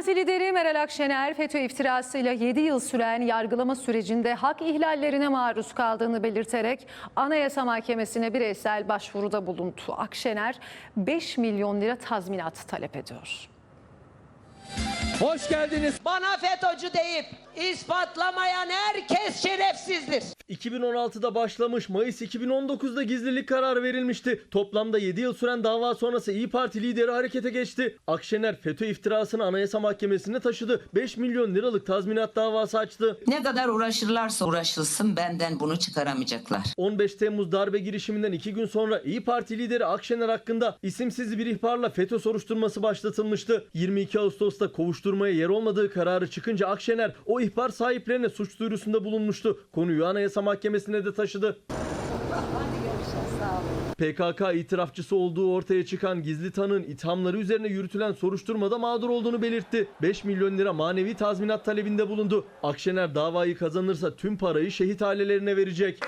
Parti lideri Meral Akşener FETÖ iftirasıyla 7 yıl süren yargılama sürecinde hak ihlallerine maruz kaldığını belirterek Anayasa Mahkemesi'ne bireysel başvuruda bulundu. Akşener 5 milyon lira tazminat talep ediyor. Hoş geldiniz. Bana FETÖ'cü deyip ispatlamayan herkes şerefsizdir. 2016'da başlamış, Mayıs 2019'da gizlilik kararı verilmişti. Toplamda 7 yıl süren dava sonrası İyi Parti lideri harekete geçti. Akşener FETÖ iftirasını Anayasa Mahkemesi'ne taşıdı. 5 milyon liralık tazminat davası açtı. Ne kadar uğraşırlarsa uğraşılsın benden bunu çıkaramayacaklar. 15 Temmuz darbe girişiminden 2 gün sonra İyi Parti lideri Akşener hakkında isimsiz bir ihbarla FETÖ soruşturması başlatılmıştı. 22 Ağustos'ta kovuşturmaya yer olmadığı kararı çıkınca Akşener o ihbar sahiplerine suç duyurusunda bulunmuştu. Konuyu Anayasa Mahkemesi'ne de taşıdı. PKK itirafçısı olduğu ortaya çıkan gizli tanığın ithamları üzerine yürütülen soruşturmada mağdur olduğunu belirtti. 5 milyon lira manevi tazminat talebinde bulundu. Akşener davayı kazanırsa tüm parayı şehit ailelerine verecek.